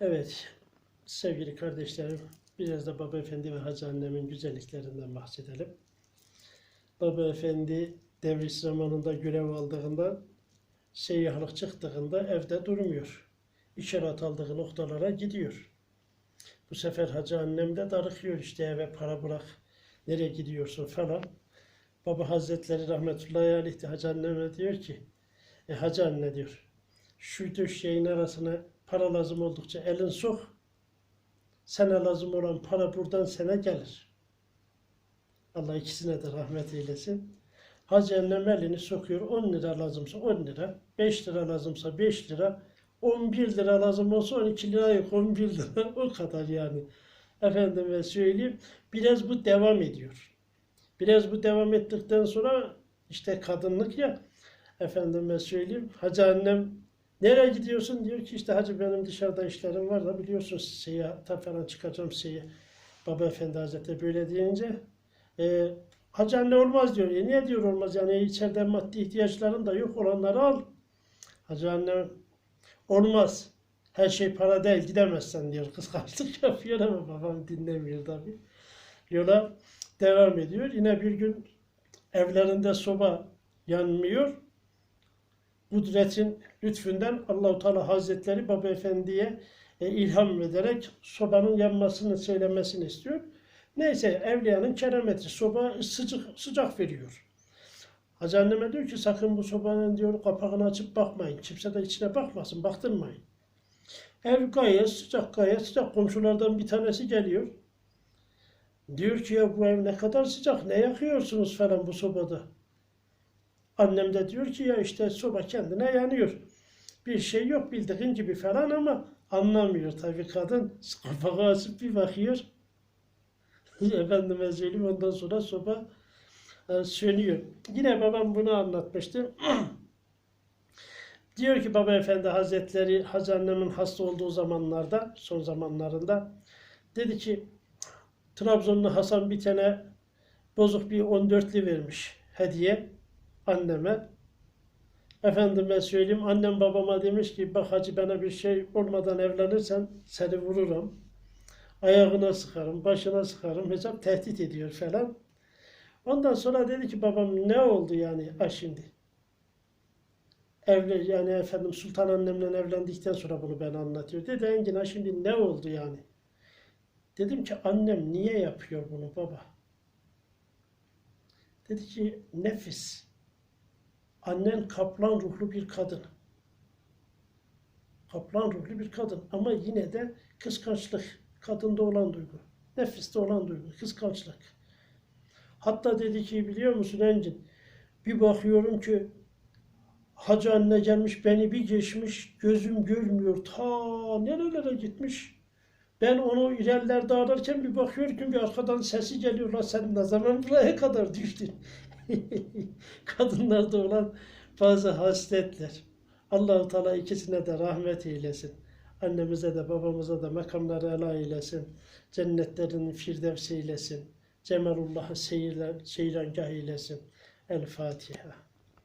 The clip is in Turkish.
Evet, sevgili kardeşlerim, biraz da Baba Efendi ve Hacı Annem'in güzelliklerinden bahsedelim. Baba Efendi devri zamanında görev aldığında, seyyahlık çıktığında evde durmuyor. İşaret aldığı noktalara gidiyor. Bu sefer Hacı Annem de darıkıyor işte eve para bırak, nereye gidiyorsun falan. Baba Hazretleri rahmetullahi aleyh de Hacı Annem'e diyor ki, e Hacı Anne diyor, şu döşeğin arasına para lazım oldukça elin sok. Sana lazım olan para buradan sana gelir. Allah ikisine de rahmet eylesin. Hacı annem elini sokuyor. 10 lira lazımsa 10 lira. 5 lira lazımsa 5 lira. 11 lira lazım olsa 12 lira yok. 11 lira o kadar yani. Efendime söyleyeyim. Biraz bu devam ediyor. Biraz bu devam ettikten sonra işte kadınlık ya. Efendime söyleyeyim. Hacı annem Nereye gidiyorsun? Diyor ki işte hacı benim dışarıda işlerim var da biliyorsun seyahata falan çıkacağım seyah. Baba Efendi Hazretleri böyle deyince e, hacı anne olmaz diyor. E, niye diyor olmaz yani içeride maddi ihtiyaçların da yok olanları al. Hacı anne olmaz. Her şey para değil gidemezsen diyor. Kıskançlık yapıyor ama babam dinlemiyor tabi. Yola devam ediyor. Yine bir gün evlerinde soba yanmıyor kudretin lütfünden Allahu Teala Hazretleri Baba Efendi'ye e, ilham ederek sobanın yanmasını söylemesini istiyor. Neyse evliyanın kerameti soba sıcak sıcak veriyor. Hacı anneme diyor ki sakın bu sobanın diyor kapağını açıp bakmayın. Kimse de içine bakmasın, baktırmayın. Ev gayet sıcak, gayet sıcak. Komşulardan bir tanesi geliyor. Diyor ki ya bu ev ne kadar sıcak, ne yakıyorsunuz falan bu sobada. Annem de diyor ki ya işte soba kendine yanıyor. Bir şey yok bildiğin gibi falan ama anlamıyor tabii kadın. Kapağı açıp bir bakıyor. Efendime söyleyeyim ondan sonra soba e, sönüyor. Yine babam bunu anlatmıştı. diyor ki Baba Efendi Hazretleri Hacı annemin hasta olduğu zamanlarda, son zamanlarında dedi ki Trabzonlu Hasan bir tane bozuk bir 14'lü vermiş hediye anneme. Efendime söyleyeyim annem babama demiş ki bak hacı bana bir şey olmadan evlenirsen seni vururum. Ayağına sıkarım, başına sıkarım. Hesap tehdit ediyor falan. Ondan sonra dedi ki babam ne oldu yani ha şimdi? Evli yani efendim sultan annemle evlendikten sonra bunu ben anlatıyor. Dedi Engin şimdi ne oldu yani? Dedim ki annem niye yapıyor bunu baba? Dedi ki nefis. Annen kaplan ruhlu bir kadın. Kaplan ruhlu bir kadın ama yine de kıskançlık kadında olan duygu. Nefiste olan duygu, kıskançlık. Hatta dedi ki biliyor musun Engin? Bir bakıyorum ki hacı anne gelmiş beni bir geçmiş gözüm görmüyor. Ta nerelere gitmiş. Ben onu ilerlerde ararken bir bakıyorum ki bir arkadan sesi geliyor. La sen ne zaman buraya kadar düştün? Kadınlarda olan bazı hasletler. Allahu Teala ikisine de rahmet eylesin. Annemize de babamıza da makamları ela eylesin. Cennetlerin firdevs eylesin. Cemalullah'ı seyirler, seyrangah eylesin. El Fatiha.